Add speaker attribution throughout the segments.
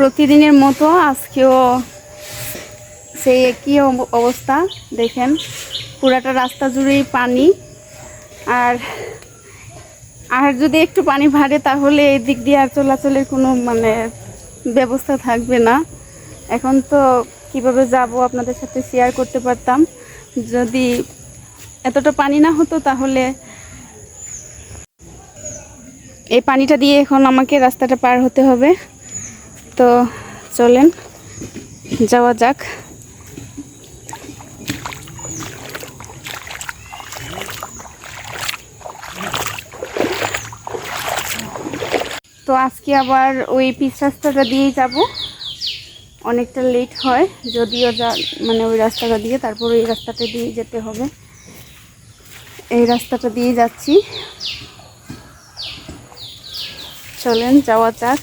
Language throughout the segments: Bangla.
Speaker 1: প্রতিদিনের মতো আজকেও সেই একই অব- অবস্থা, দেখেন। পুরাটা রাস্তা জুড়েই পানি। আর আর যদি একটু পানি বাড়ে, তাহলে এই দিক দিয়ে আর চলাচলের কোনো মানে ব্যবস্থা থাকবে না। এখন তো কীভাবে যাব আপনাদের সাথে শেয়ার করতে পারতাম। যদি এতটা পানি না হতো, তাহলে এই পানিটা দিয়ে এখন আমাকে রাস্তাটা পার হতে হবে। তো চলেন, যাওয়া যাক। তো আজকে আবার ওই পিচ রাস্তাটা দিয়েই যাব। অনেকটা লেট হয়, যদিও যা মানে ওই রাস্তাটা দিয়ে, তারপর ওই রাস্তাটা দিয়ে যেতে হবে। এই রাস্তাটা দিয়ে যাচ্ছি। চলেন, যাওয়া যাক।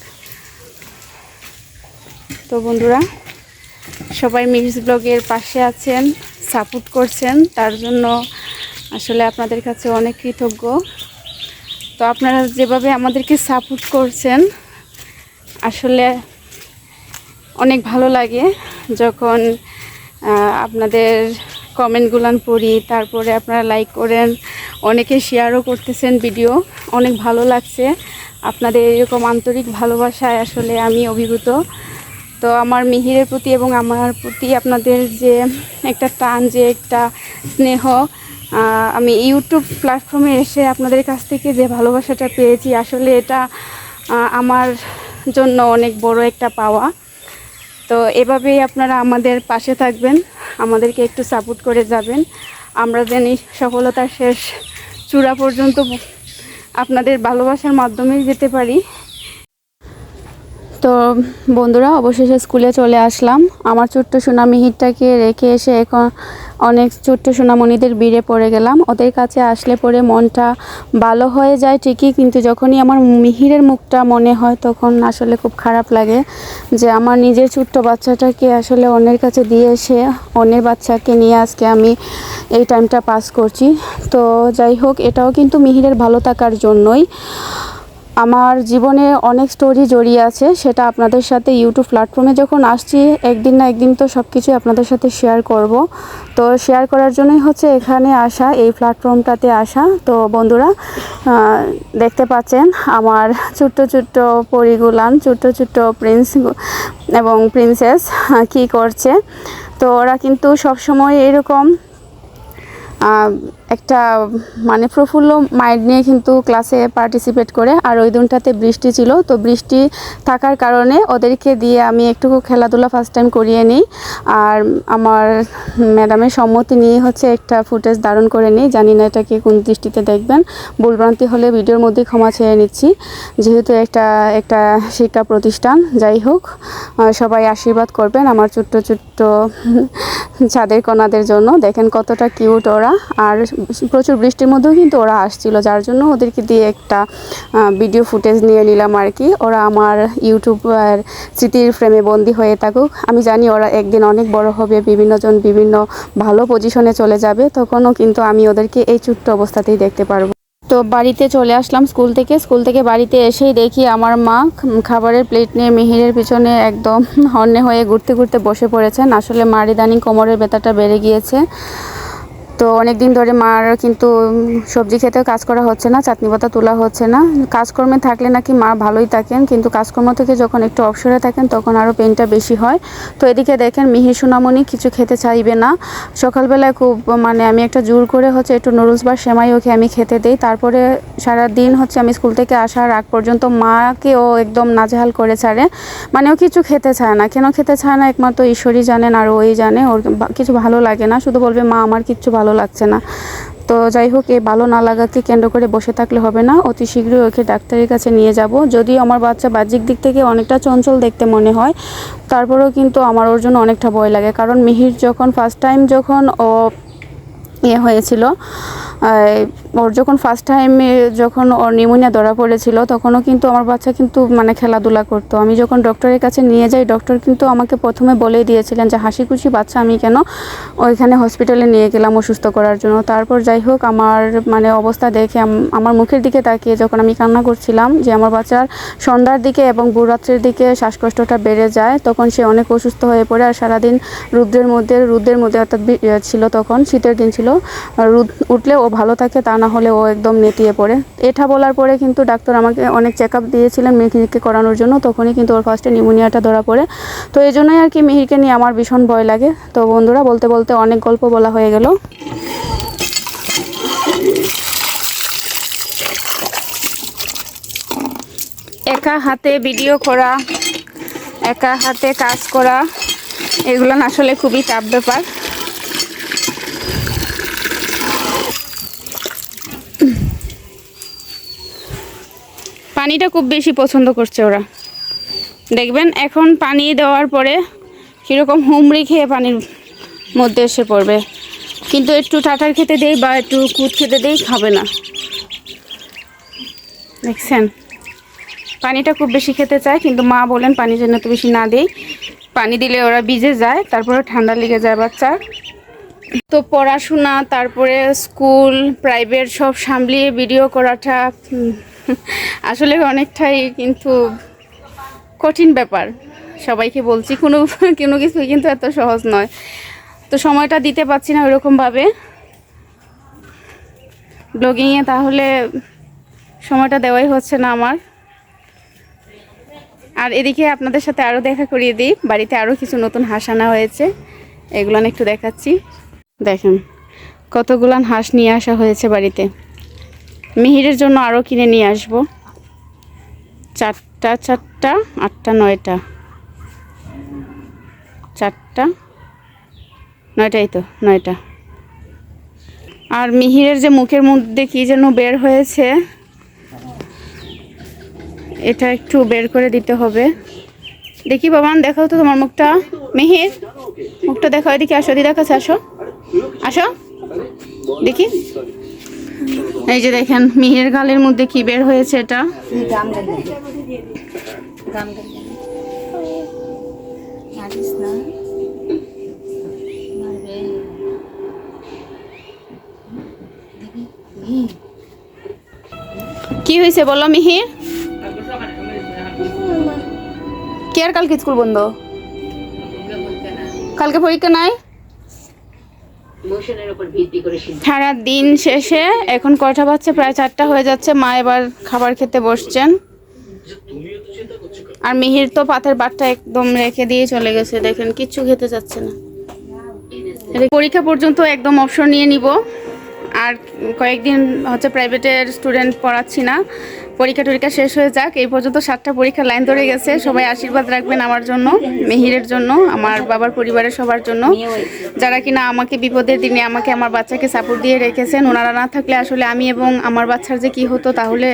Speaker 1: তো বন্ধুরা, সবাই মিক্স ব্লগের পাশে আছেন, সাপোর্ট করছেন, তার জন্য আসলে আপনাদের কাছে অনেক কৃতজ্ঞ। তো আপনারা যেভাবে আমাদেরকে সাপোর্ট করছেন, আসলে অনেক ভালো লাগে যখন আপনাদের কমেন্টগুলান পড়ি, তারপরে আপনারা লাইক করেন, অনেকে শেয়ারও করতেছেন ভিডিও, অনেক ভালো লাগছে। আপনাদের এরকম আন্তরিক ভালোবাসায় আসলে আমি অভিভূত। তো আমার মিহিরের প্রতি এবং আমার প্রতি আপনাদের যে একটা টান, যে একটা স্নেহ আমি ইউটিউব প্ল্যাটফর্মে এসে আপনাদের কাছ থেকে যে ভালোবাসাটা পেয়েছি, আসলে এটা আমার জন্য অনেক বড় একটা পাওয়া। তো এভাবেই আপনারা আমাদের পাশে থাকবেন, আমাদেরকে একটু সাপোর্ট করে যাবেন। আমরা জানি সফলতার শেষ চূড়া পর্যন্ত আপনাদের ভালোবাসার মাধ্যমেই যেতে পারি। তো বন্ধুরা, অবশেষে স্কুলে চলে আসলাম। আমার ছোট্ট সোনা মিহিরটাকে রেখে এসে এখন অনেক ছোট্ট সোনামণিদের ভিড়ে পড়ে গেলাম। ওদের কাছে আসলে পরে মনটা ভালো হয়ে যায় ঠিকই, কিন্তু যখনই আমার মিহিরের মুখটা মনে হয় তখন আসলে খুব খারাপ লাগে যে আমার নিজের ছোট্ট বাচ্চাটাকে আসলে অন্যের কাছে দিয়ে এসে অন্যের বাচ্চাকে নিয়ে আজকে আমি এই টাইমটা পাস করছি। তো যাই হোক, এটাও কিন্তু মিহিরের ভালো থাকার জন্যই। আমার জীবনে অনেক স্টোরি জড়িয়ে আছে, সেটা আপনাদের সাথে ইউটিউব প্ল্যাটফর্মে যখন আসছি, একদিন না একদিন তো সব কিছুই আপনাদের সাথে শেয়ার করব। তো শেয়ার করার জন্যই হচ্ছে এখানে আসা, এই প্ল্যাটফর্মটাতে আসা। তো বন্ধুরা দেখতে পাচ্ছেন আমার ছোট্ট ছোট্ট পরিগুলান ছোট্ট ছোট্ট প্রিন্স এবং প্রিন্সেস কি করছে। তো ওরা কিন্তু সবসময় এরকম একটা মানে প্রফুল্ল মাইন্ড নিয়ে কিন্তু ক্লাসে পার্টিসিপেট করে। আর ওই দিনটাতে বৃষ্টি ছিল, তো বৃষ্টি থাকার কারণে ওদেরকে দিয়ে আমি একটু খেলাধুলা ফার্স্ট টাইম করিয়ে নিই। আর আমার ম্যাডামের সম্মতি নিয়ে হচ্ছে একটা ফুটেজ ধারণ করে নিই। জানি না এটাকে কোন দৃষ্টিতে দেখবেন। ভুলভ্রান্তি হলে ভিডিওর মধ্যে ক্ষমা চেয়ে নিচ্ছি। যেহেতু একটা একটা শিক্ষা প্রতিষ্ঠান, যাই হোক সবাই আশীর্বাদ করবেন আমার ছোট্ট ছোট্ট ছাদের কণাদের জন্য। দেখেন কতটা কিউট ওরা। আর প্রচুর বৃষ্টির মধ্যেও কিন্তু ওরা আসছিল, যার জন্য ওদেরকে দিয়ে একটা ভিডিও ফুটেজ নিয়ে নিলাম আর কি। ওরা আমার ইউটিউব আর স্মৃতির ফ্রেমে বন্দি হয়ে থাকুক। আমি জানি ওরা একদিন অনেক বড় হবে বিভিন্নজন বিভিন্ন ভালো পজিশনে চলে যাবে, তখনও কিন্তু আমি ওদেরকে এই ছোট্ট অবস্থাতেই দেখতে পারব। তো বাড়িতে চলে আসলাম স্কুল থেকে। স্কুল থেকে বাড়িতে এসেই দেখি আমার মা খাবারের প্লেট নিয়ে মিহিরের পিছনে একদম হন্যে হয়ে ঘুরতে ঘুরতে বসে পড়েছেন। আসলে মার ইদানিং কোমরের ব্যথাটা বেড়ে গিয়েছে। তো অনেক দিন ধরে মার কিন্তু সবজি খেতেও কাজ করা হচ্ছে না, চাটনি পাতা তোলা হচ্ছে না। কাজকর্মে থাকলে নাকি মা ভালোই থাকেন, কিন্তু কাজকর্ম থেকে যখন একটু অবসরে থাকেন তখন আরও পেনটা বেশি হয়। তো এদিকে দেখেন মিহির সুনামনি কিছু খেতে চাইবে না। সকালবেলায় খুব মানে আমি একটা জোর করে হচ্ছে একটু নুডলস বা সেমাই ওকে আমি খেতে দিই। তারপরে সারা দিন হচ্ছে আমি স্কুল থেকে আসার আগ পর্যন্ত মাকে ও একদম নাজেহাল করে ছাড়ে। মানে ও কিছু খেতে চায় না। কেন খেতে চায় না? একমাত্র ঈশ্বরই জানেন আর ওই জানে। ওর কিছু ভালো লাগে না। শুধু বলবে, মা, আমার কিচ্ছু ভালো লাগছে না। তো যাই হোক, এই ভালো না লাগাকে কেন্দ্র করে বসে থাকলে হবে না। অতি শীঘ্রই ওকে ডাক্তারের কাছে নিয়ে যাব। যদিও আমার বাচ্চা বাহ্যিক দিক থেকে অনেকটা চঞ্চল দেখতে মনে হয়, তারপরেও কিন্তু আমার ওর জন্য অনেকটা ভয় লাগে। কারণ মিহির যখন ফার্স্ট টাইম যখন ও ইয়ে হয়েছিল ওর যখন ফার্স্ট টাইমে যখন ওর নিউমোনিয়া ধরা পড়েছিল, তখনও কিন্তু আমার বাচ্চা কিন্তু মানে খেলাধুলা করতো। আমি যখন ডক্টরের কাছে নিয়ে যাই ডক্টর কিন্তু আমাকে প্রথমে বলেই দিয়েছিলেন যে হাসি খুশি বাচ্চা, আমি কেন ওইখানে হসপিটালে নিয়ে গেলাম অসুস্থ করার জন্য? তারপর যাই হোক, আমার মানে অবস্থা দেখে আমার মুখের দিকে তাকিয়ে যখন আমি কান্না করছিলাম যে, আমার বাচ্চার সন্ধ্যার দিকে এবং ভোররাত্রির দিকে শ্বাসকষ্টটা বেড়ে যায়, তখন সে অনেক অসুস্থ হয়ে পড়ে আর সারাদিন রুদ্রের মধ্যে রুদ্রের মধ্যে অর্থাৎ ছিল তখন, শীতের দিন ছিল, রোদ উঠলে ভালো থাকে তা না হলে ও একদম নেতিয়ে পড়ে। এটা বলার পরে কিন্তু ডাক্তার আমাকে অনেক চেক আপ দিয়েছিলেন মিহিরকে করানোর জন্য, তখনই কিন্তু ওর ফার্স্টে নিউমোনিয়াটা ধরা পড়ে। তো এই জন্যই আর কি মিহিরকে নিয়ে আমার ভীষণ ভয় লাগে। তো বন্ধুরা, বলতে বলতে অনেক গল্প বলা হয়ে গেল। একা হাতে ভিডিও করা, একা হাতে কাজ করা, এগুলো আসলে খুবই টাফ ব্যাপার। পানিটা খুব বেশি পছন্দ করছে ওরা। দেখবেন, এখন পানি দেওয়ার পরে কীরকম হুমড়ি খেয়ে পানির মধ্যে এসে পড়বে। কিন্তু একটু টাটার খেতে দেই বা একটু কুদ খেতে দেই, খাবে না। দেখছেন? পানিটা খুব বেশি খেতে চায়, কিন্তু মা বলেন পানি যেন এত বেশি না দেই। পানি দিলে ওরা ভিজে যায়, তারপরে ঠান্ডা লেগে যায় বাচ্চার। তো পড়াশোনা, তারপরে স্কুল প্রাইভেট সব সামলিয়ে ভিডিও করাটা আসলে অনেকটাই কিন্তু কঠিন ব্যাপার। সবাইকে বলছি, কোনো কোনো কিছু কিন্তু এত সহজ নয়। তো সময়টা দিতে পারছি না ওরকমভাবে ব্লগিংয়ে তাহলে সময়টা দেওয়াই হচ্ছে না আমার। আর এদিকে আপনাদের সাথে আরও দেখা করিয়ে দিই। বাড়িতে আরও কিছু নতুন হাঁস আনা হয়েছে। এগুলো একটু দেখাচ্ছি। দেখেন, কতগুলান হাঁস নিয়ে আসা হয়েছে বাড়িতে। মিহিরের জন্য আরও কিনে নিয়ে আসব। চারটা চারটা, আটটা, নয়টা। চারটা, নয়টাই তো, নয়টা। আর মিহিরের যে মুখের মধ্যে কি যেন বের হয়েছে, এটা একটু বের করে দিতে হবে। দেখি বাবান দেখাও তো তোমার মুখটা। মিহির, মুখটা দেখাও এদিকে, আসো দিদার কাছে আসো। আসো। দেখি। এই যে দেখেন, মিহির গালের মধ্যে কি বের হয়েছে এটা? কি হয়েছে বলো মিহির কে আর কালকে স্কুল বন্ধ? কালকে পরীক্ষা নাই? সারা দিন শেষে এখন কয়টা বাজছে? প্রায় চারটা হয়ে যাচ্ছে। মা এবার খাবার খেতে বসছেন। আর মিহির তো পাতের বাটটা একদম রেখে দিয়ে চলে গেছে। দেখেন কিচ্ছু খেতে চাচ্ছে না। পরীক্ষা পর্যন্ত একদম অবসর নিয়ে নিব। আর কয়েকদিন হচ্ছে প্রাইভেটের স্টুডেন্ট পড়াচ্ছি না। পরীক্ষা টরীক্ষা শেষ হয়ে যাক। এই পর্যন্ত সাতটা পরীক্ষা লাইন ধরে গেছে। সবাই আশীর্বাদ রাখবেন আমার জন্য, মেহিরের জন্য, আমার বাবার পরিবারের সবার জন্য। যারা কিনা আমাকে বিপদের দিনে আমাকে, আমার বাচ্চাকে সাপোর্ট দিয়ে রেখেছেন, ওনারা না থাকলে আসলে আমি এবং আমার বাচ্চার যে কি হতো তাহলে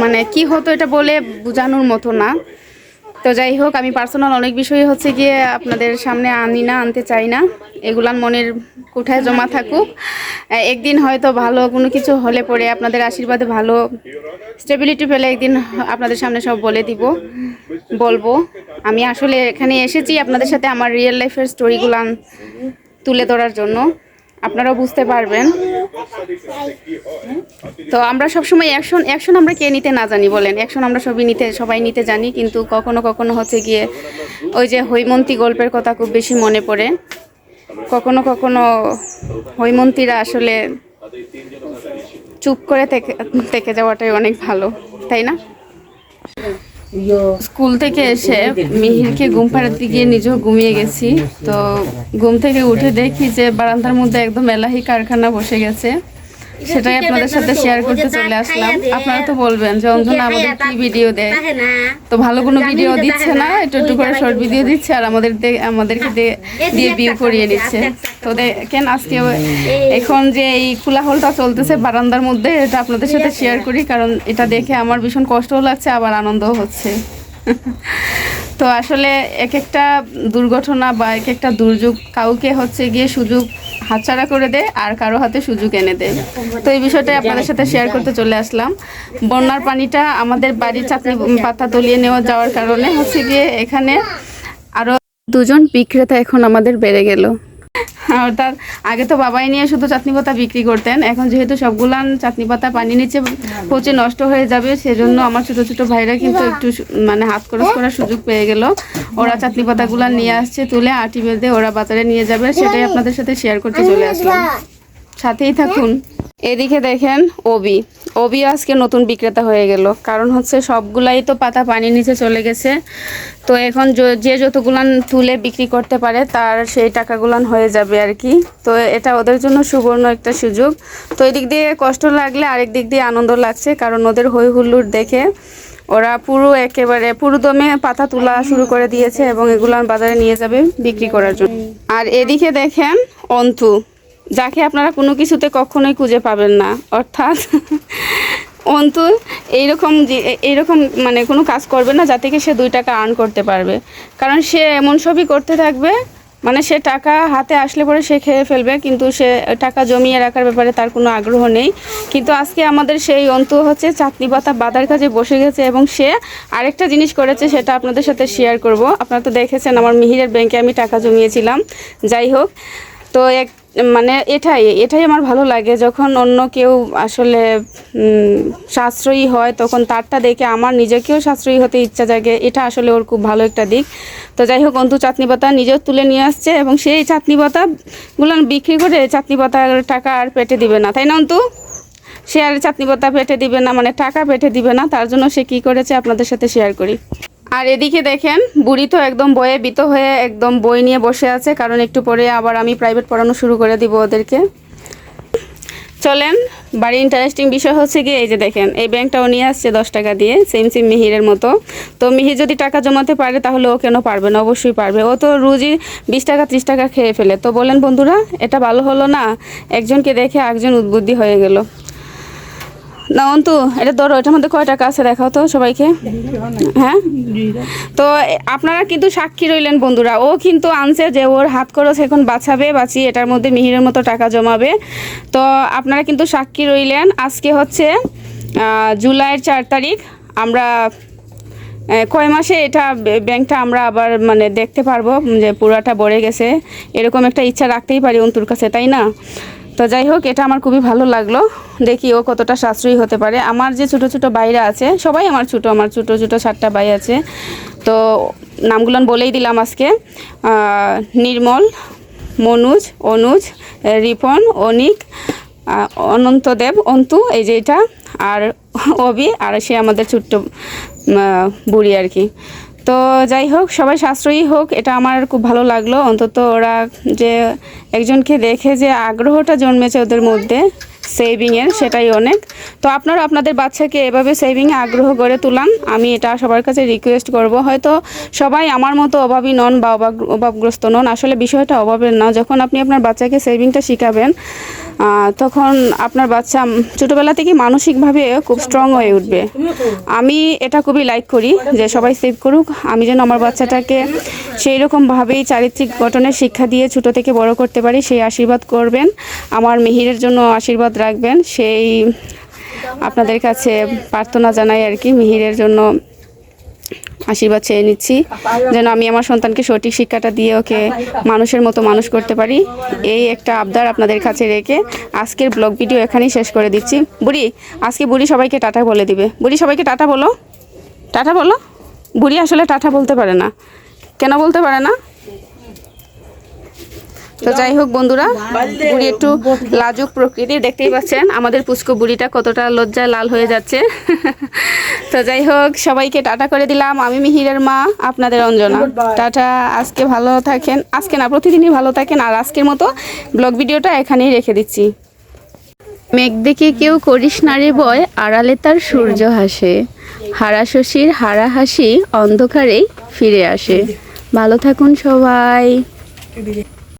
Speaker 1: মানে কি হতো এটা বলে বোঝানোর মতো না। তো যাই হোক, আমি পার্সোনাল অনেক বিষয় হচ্ছে গিয়ে আপনাদের সামনে আনি না, আনতে চাই না। এগুলান মনের কোঠায় জমা থাকুক। একদিন হয়তো ভালো কোনো কিছু হলে পরে আপনাদের আশীর্বাদে ভালো স্টেবিলিটি পেলে একদিন আপনাদের সামনে সব বলে দিব, বলব। আমি আসলে এখানে এসেছি আপনাদের সাথে আমার রিয়েল লাইফের স্টোরিগুলান তুলে ধরার জন্য। আপনারাও বুঝতে পারবেন। তো আমরা সবসময় অ্যাকশন অ্যাকশন আমরা কে নিতে না জানি বলেন। অ্যাকশন আমরা সবই নিতে সবাই নিতে জানি, কিন্তু কখনো কখনো হচ্ছে গিয়ে ওই যে হৈমন্তী গল্পের কথা খুব বেশি মনে পড়ে। কখনো কখনো হৈমন্তীরা আসলে চুপ করে থেকে থেকে যাওয়াটাই অনেক ভালো, তাই না? স্কুল থেকে এসে মিহিরকে ঘুম পাড়াতে গিয়ে নিজেও ঘুমিয়ে গেছি। তো ঘুম থেকে উঠে দেখি যে বারান্দার মধ্যে একদম এলাহি কারখানা বসে গেছে। সেটাই আপনাদের সাথে শেয়ার করতে চলে আসলাম। আপনারা তো বলবেন যে অঞ্জনা আমাদের কি ভিডিও দেয়? তো ভালো কোনো ভিডিও দিচ্ছে না একটু একটু করে শর্ট ভিডিও দিচ্ছে আর আমাদের আমাদেরকে দিয়ে ভিউ করিয়ে নিচ্ছে। তো দেখেন আজকে এখন যে এই খোলা হলটা চলতেছে বারান্দার মধ্যে এটা আপনাদের সাথে শেয়ার করি কারণ এটা দেখে আমার ভীষণ কষ্টও লাগছে আবার আনন্দও হচ্ছে। তো আসলে এক একটা দুর্ঘটনা বা এক একটা দুর্যোগ কাউকে হচ্ছে গিয়ে সুযোগ হাতছাড়া করে দেয় আর কারও হাতে সুযোগ এনে দেয় তো এই বিষয়টাই আপনাদের সাথে শেয়ার করতে চলে আসলাম। বন্যার পানিটা আমাদের বাড়ির চাকরি পাতা তলিয়ে নেওয়া যাওয়ার কারণে হচ্ছে গিয়ে এখানে আরও দুজন বিক্রেতা এখন আমাদের বেড়ে গেল। অর্থাৎ আগে তো বাবাই নিয়ে শুধু চাটনি পাতা বিক্রি করতেন। এখন যেহেতু সবগুলান চাটনি পাতা পানি নিচে পচে নষ্ট হয়ে যাবে, সেজন্য আমার ছোট ছোট ভাইরা কিন্তু একটু মানে হাত খরচ করার সুযোগ পেয়ে গেল। ওরা চাটনি পাতাগুলো নিয়ে আসছে তুলে আটি বেঁধে ওরা বাজারে নিয়ে যাবে, সেটাই আপনাদের সাথে শেয়ার করতে চলে আসলাম। সাথেই থাকুন। এদিকে দেখেন ওবি ওবি আজকে নতুন বিক্রেতা হয়ে গেল। কারণ হচ্ছে সবগুলাই তো পাতা পানির নিচে চলে গেছে। তো এখন যে যতগুলান তুলে বিক্রি করতে পারে তার সেই টাকাগুলান হয়ে যাবে আর কি। তো এটা ওদের জন্য সুবর্ণ একটা সুযোগ। তো এদিক দিয়ে কষ্ট লাগলে আরেক দিক দিয়ে আনন্দ লাগছে। কারণ ওদের হই হুল্লোড় দেখে ওরা পুরো একেবারে পুরো দমে পাতা তোলা শুরু করে দিয়েছে এবং এগুলো বাজারে নিয়ে যাবে বিক্রি করার জন্য। আর এদিকে দেখেন অন্তু। যাকে আপনারা কোনো কিছুতে কখনোই খুঁজে পাবেন না, অর্থাৎ অন্তু এইরকম এইরকম মানে কোনো কাজ করবে না যাতে কি সে দুই টাকা আর্ন করতে পারবে। কারণ সে এমন সবই করতে থাকবে মানে সে টাকা হাতে আসলে পরে সে খেয়ে ফেলবে, কিন্তু সে টাকা জমিয়ে রাখার ব্যাপারে তার কোনো আগ্রহ নেই। কিন্তু আজকে আমাদের সেই অন্তু হচ্ছে চাটনি পাতা বাদার কাজে বসে গেছে এবং সে আরেকটা জিনিস করেছে সেটা আপনাদের সাথে শেয়ার করব। আপনারা তো দেখেছেন আমার মিহিরের ব্যাংকে আমি টাকা জমিয়েছিলাম। যাই হোক, তো এক মানে এটাই এটাই আমার ভালো লাগে যখন অন্য কেউ আসলে সাশ্রয়ী হয় তখন তারটা দেখে আমার নিজেকেও সাশ্রয়ী হতে ইচ্ছা জাগে, এটা আসলে ওর খুব ভালো একটা দিক। তো যাই হোক, অন্তু চাটনি পাতা নিজেও তুলে নিয়ে আসছে এবং সেই চাটনি পাতাগুলো বিক্রি করে চাটনি পাতার টাকা আর পেটে দিবে না, তাই না অন্তু? সে আর চাটনি পাতা পেটে দিবে না মানে টাকা পেটে দিবে না, তার জন্য সে কি করেছে আপনাদের সাথে শেয়ার করি। আর এদিকে দেখেন, বুড়ি তো একদম বয়ে বিত হয়ে একদম বই নিয়ে বসে আছে, কারণ একটু পরে আবার আমি প্রাইভেট পড়ানো শুরু করে দিব ওদেরকে। চলেন, বাড়ি ইন্টারেস্টিং বিষয় হচ্ছে কি এই যে দেখেন, এই ব্যাংকটাও নিয়ে আসছে দশ টাকা দিয়ে সেম সেম মিহিরের মতো। তো মিহির যদি টাকা জমাতে পারে, তাহলে ও কেন পারবে না? অবশ্যই পারবে। ও তো রুজি বিশ টাকা, ত্রিশ টাকা খেয়ে ফেলে। তো বলেন বন্ধুরা, এটা ভালো হলো না? একজনকে দেখে একজন উদ্বুদ্ধি হয়ে গেল। না, অন্তু, এটা ধরো, এটার মধ্যে কয় টাকা আছে দেখাও তো সবাইকে। হ্যাঁ? তো আপনারা কিন্তু সাক্ষী রইলেন বন্ধুরা। ও কিন্তু আনছে যে ওর হাত খরচ এখন বাঁচাবে, বাঁচিয়ে এটার মধ্যে মিহিরের মতো টাকা জমাবে। তো আপনারা কিন্তু সাক্ষী রইলেন। আজকে হচ্ছে জুলাইয়ের চার তারিখ। আমরা কয় মাসে এটা ব্যাংকটা আমরা আবার মানে দেখতে পারব যে পুরাটা ভরে গেছে। এরকম একটা ইচ্ছা রাখতেই পারি অন্তুর কাছে, তাই না? তো যাই হোক, এটা আমার খুবই ভালো লাগল। দেখি ও কতটা সাশ্রয়ী হতে পারে। আমার যে ছোট ছোট বাইরা আছে, সবাই আমার ছোট আমার ছোট ছোট সাতটা ভাই আছে। তো নামগুলো বলেই দিলাম আজকে। নির্মল, মনুজ, অনুজ, রিপন, অনিক অনন্তদেব অন্তু, এই যে এটা, আর অবি, আর সে আমাদের ছোট্ট বুড়ি আর কি। তো যাই হোক, সবাই সাশ্রয়ী হোক, এটা আমার খুব ভালো লাগল। অন্তত ওরা যে একজনকে দেখে যে আগ্রহটা জন্মেছে ওদের মধ্যে সেভিংয়ের সেটাই অনেক। তো আপনারা আপনাদের বাচ্চাকে এভাবে সেভিংয়ে আগ্রহ গড়ে তুলান। আমি এটা সবার কাছে রিকোয়েস্ট করব। হয়তো সবাই আমার মতো অভাবী নন বা অভাব- অভাবগ্রস্ত নন। আসলে বিষয়টা অভাবের না। যখন আপনি আপনার বাচ্চাকে সেভিংটা শিখাবেন তখন আপনার বাচ্চা ছোটোবেলা থেকে মানসিকভাবে খুব স্ট্রং হয়ে উঠবে। আমি এটা খুবই লাইক করি যে সবাই সেভ করুক। আমি যেন আমার বাচ্চাটাকে সেই রকমভাবেই চারিত্রিক গঠনের শিক্ষা দিয়ে ছোটো থেকে বড় করতে পারি, সেই আশীর্বাদ করবেন। আমার মেহিরের জন্য আশীর্বাদ রাখবেন। সেই আপনাদের কাছে প্রার্থনা জানাই আর কি, মিহিরের জন্য আশীর্বাদ চেয়ে নিচ্ছি, যেন আমি আমার সন্তানকে সঠিক শিক্ষাটা দিয়ে ওকে মানুষের মতো মানুষ করতে পারি। এই একটা আবদার আপনাদের কাছে রেখে আজকের ব্লগ ভিডিও এখানেই শেষ করে দিচ্ছি। বুড়ি, আজকে বুড়ি সবাইকে টাটা বলে দিবে। বুড়ি, সবাইকে টাটা বলো। টাটা বলো? বুড়ি আসলে টাটা বলতে পারে না। কেন বলতে পারে না? তো যাই হোক বন্ধুরা বুড়ি একটু লাজুক প্রকৃতির দেখতেই পাচ্ছেন আমাদের পুষ্কু বুড়িটা কতটা লজ্জায় লাল হয়ে যাচ্ছে। তো যাই হোক, সবাইকে টাটা করে দিলাম। আমি মিহিরের মা, আপনাদের অঞ্জনা। টাটা, আজকে ভালো থাকেন। আজকে না, প্রতিদিনই ভালো থাকেন। আর আজকের মতো ব্লগ ভিডিওটা এখানেই রেখে দিচ্ছি। মেঘ দেখে কেউ করিস না রে বয়, আড়ালে তার সূর্য হাসে। হারা শশীর হারা হাসি অন্ধকারেই ফিরে আসে। ভালো থাকুন সবাই।